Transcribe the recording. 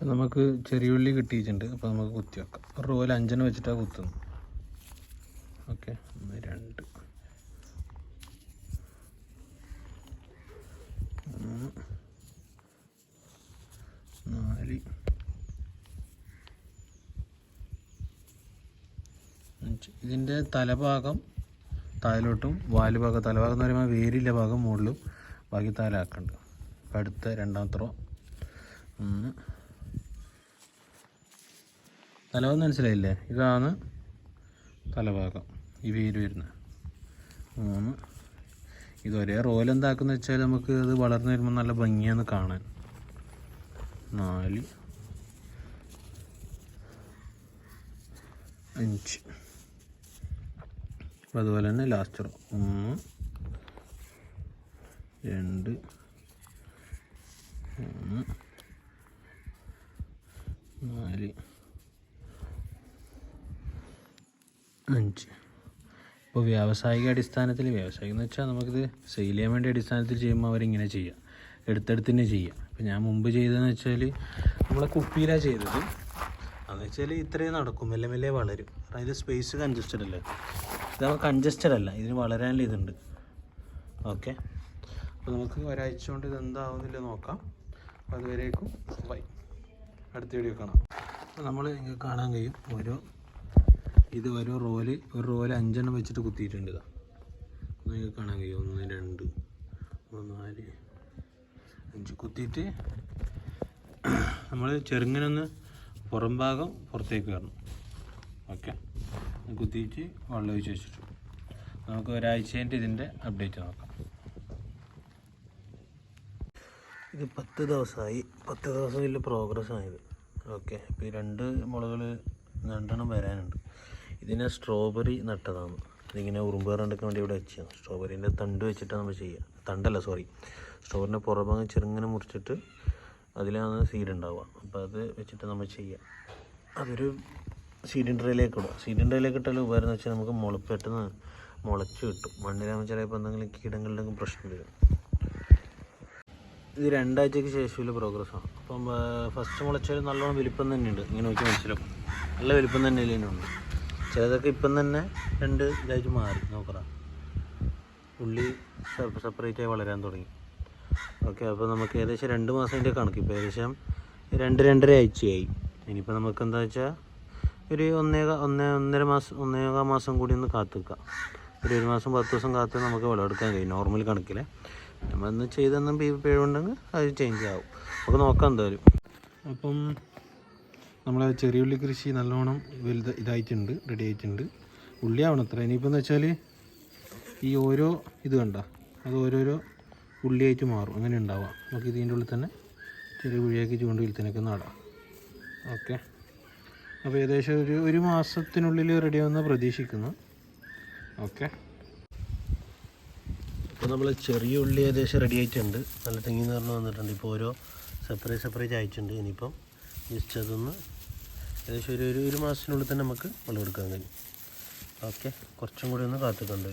നമുക്ക് ചെറിയ ഉള്ളി കിട്ടിയിട്ടുണ്ട്. അപ്പോൾ നമുക്ക് കുത്തി വെക്കാം. ഒരു റോയിൽ അഞ്ചെണ്ണം വെച്ചിട്ടാണ് കുത്തുന്നത്. ഓക്കെ ഒന്ന് രണ്ട്. നാല്. അഞ്ച്. ഇതിന്റെ തലഭാഗം താഴോട്ടും വാൽ ഭാഗം തലഭാഗം എന്ന് പറയുമ്പോൾ വേരില്ല ഭാഗം മുകളിലും. ബാക്കി താലാക്കുന്നുണ്ട് അടുത്ത രണ്ടാമത്തെ റോ ഒന്ന്. തലഭാഗം മനസ്സിലായില്ലേ? ഇതാണ് തലഭാഗം. ഈ വേര് വരുന്നത് മൂന്ന്. ഇത് ഒരേ റോൽ എന്താക്കുന്ന വെച്ചാൽ നമുക്ക് അത് വളർന്നു വരുമ്പോൾ നല്ല ഭംഗിയാണ് കാണാൻ. നാല്. അഞ്ച്. അപ്പോൾ അതുപോലെ തന്നെ ലാസ്റ്റ് റോ ഒന്ന്. രണ്ട്. മൂന്ന്. നാല്. അഞ്ച്. ഇപ്പോൾ വ്യാവസായിക അടിസ്ഥാനത്തിൽ വ്യാവസായികം എന്ന് വെച്ചാൽ നമുക്കിത് സെയിൽ ചെയ്യാൻ വേണ്ടി അടിസ്ഥാനത്തിൽ ചെയ്യുമ്പോൾ അവരിങ്ങനെ ചെയ്യുക എടുത്തെടുത്ത് തന്നെ ചെയ്യുക ഇപ്പോൾ ഞാൻ മുമ്പ് ചെയ്തതെന്ന് വെച്ചാൽ നമ്മളെ കുപ്പിയിലാണ് ചെയ്തത്. അതെന്ന് വെച്ചാൽ ഇത്രയും നടക്കും. മെല്ലെ മെല്ലെ വളരും. കാരണം ഇത് സ്പേസ് കൺജസ്റ്റഡ് അല്ലേ? ഇത് കൺജസ്റ്റഡ് അല്ല. ഇതിന് വളരാനുള്ള ഇതുണ്ട്. ഓക്കെ അപ്പോൾ നമുക്ക് ഒരാഴ്ച കൊണ്ട് ഇത് എന്താവുന്നില്ല നോക്കാം. അപ്പോൾ അതുവരേക്കും ബൈ അടുത്ത വീഡിയോ കാണാം. അപ്പോൾ നമ്മൾ കാണാൻ കഴിയും. ഓരോ ഇത് ഓരോ റോൽ ഒരു റോൽ അഞ്ചെണ്ണം വെച്ചിട്ട് കുത്തിയിട്ടുണ്ട് ഇതാ. അപ്പോൾ നിങ്ങൾക്ക് കാണാൻ കഴിയും? ഒന്ന് രണ്ട് മൂന്ന് നാല് അഞ്ച്. കുത്തിയിട്ട് നമ്മൾ ചെറുങ്ങനൊന്ന് പുറം ഭാഗം പുറത്തേക്ക് വരണം ഓക്കെ. കുത്തിയിട്ട് വെള്ളം ഒഴിച്ച് വെച്ചിട്ടു. നമുക്ക് ഒരാഴ്ചേന്റെ ഇതിന്റെ അപ്ഡേറ്റ് നോക്കാം. ഇത് പത്ത് ദിവസമായി. പത്ത് ദിവസം വലിയ പ്രോഗ്രസ് ആയത് ഓക്കെ. ഇപ്പോൾ ഈ രണ്ട് മുളകൾ രണ്ടെണ്ണം വരാനുണ്ട്. ഇതിനെ സ്ട്രോബെറി നട്ടതാണ്. ഇതിങ്ങനെ ഉറുമ്പേറുണ്ടൊക്കെ വേണ്ടി ഇവിടെ വെച്ചതാണ് സ്ട്രോബെറീന്റെ തണ്ട് വെച്ചിട്ടാണ് നമ്മൾ ചെയ്യുക തണ്ടല്ല സോറി സ്ട്രോബെറിന്റെ പുറഭാഗം ചെറുങ്ങനെ മുറിച്ചിട്ട് അതിലാണ് സീഡ് ഉണ്ടാവുക അപ്പോൾ അത് വെച്ചിട്ട് നമ്മൾ ചെയ്യുക അതൊരു സീഡിൻ ട്രേയിലേക്ക് ഇടുക. സീഡിൻ ഇട്ടാലും ഉപകാരം എന്ന് വെച്ചാൽ നമുക്ക് മുളപ്പ് പെട്ടെന്ന് മുളച്ച് കിട്ടും. മണ്ണിലാകുമ്പോൾ ചിലപ്പോൾ എന്തെങ്കിലും കീടങ്ങളുടെയും പ്രശ്നം വരും. ഇത് രണ്ടാഴ്ചയ്ക്ക് ശേഷമുള്ള പ്രോഗ്രസ്സാണ് അപ്പം ഫസ്റ്റ് മുളച്ചാൽ നല്ലോണം വലിപ്പം തന്നെയുണ്ട്. ഇങ്ങനെ നോക്കി മനസ്സിലാവും. നല്ല വലിപ്പം തന്നെ ഇതിനുണ്ട് ചിലതൊക്കെ ഇപ്പം തന്നെ രണ്ട് ഇതായിട്ട് മാറി. നോക്കറ ഉള്ളി സെപ്പറേറ്റ് ആയി വളരാൻ തുടങ്ങി. ഓക്കെ അപ്പോൾ നമുക്ക് ഏകദേശം രണ്ട് മാസത്തിന്റെ കണക്ക്. ഇപ്പോൾ ഏകദേശം രണ്ട് രണ്ടര ആഴ്ചയായി. ഇനിയിപ്പോൾ നമുക്ക് എന്താ വെച്ചാൽ ഒരു ഒന്നേക ഒന്നേ ഒന്നര മാസം ഒന്നേകാൽ മാസം കൂടി ഒന്ന് കാത്തു നിൽക്കാം ഒരു ഒരു മാസം പത്ത് ദിവസം കാത്ത് നമുക്ക് വിളവെടുക്കാൻ കഴിയും. നോർമൽ കണക്കിൽ നമ്മളൊന്ന് ചെയ്തെന്നും പിഴവുണ്ടെങ്കിൽ അത് ചേഞ്ച് ആവും. നമുക്ക് നോക്കാം എന്തായാലും. അപ്പം നമ്മളെ ചെറിയുള്ളി കൃഷി നല്ലോണം വലുത് ഇതായിട്ടുണ്ട് റെഡി ആയിട്ടുണ്ട്. ഉള്ളി ആവണം അത്ര. ഇനിയിപ്പോൾ എന്ന് വെച്ചാൽ ഈ ഓരോ ഇത് കണ്ട അത് ഓരോരോ ഉള്ളിയായിട്ട് മാറും. അങ്ങനെ ഉണ്ടാവാം. നമുക്ക് ഇതിന്റെ ഉള്ളിൽ തന്നെ ചെറിയ കുഴിയാക്കി ചൂണ്ട് ഒക്കെ നടാം. ഓക്കെ. അപ്പോൾ ഏകദേശം ഒരു ഒരു മാസത്തിനുള്ളിൽ റെഡിയാവുന്ന പ്രതീക്ഷിക്കുന്നു. ഓക്കെ. ഇപ്പോൾ നമ്മൾ ചെറിയ ഉള്ളി ഏകദേശം റെഡി ആയിട്ടുണ്ട്. നല്ല തെങ്ങി നിറഞ്ഞ് വന്നിട്ടുണ്ട്. ഇപ്പോൾ ഓരോ സെപ്പറേറ്റ് സെപ്പറേറ്റ് ആയിട്ടുണ്ട്. ഇനിയിപ്പം ജസ്റ്റ് അതൊന്ന് ഏകദേശം ഒരു ഒരു ഒരു മാസത്തിനുള്ളിൽ തന്നെ നമുക്ക് വിളവെടുക്കാൻ കഴിയും. ഓക്കെ കുറച്ചും കൂടി ഒന്ന് കാത്തിട്ടുണ്ട്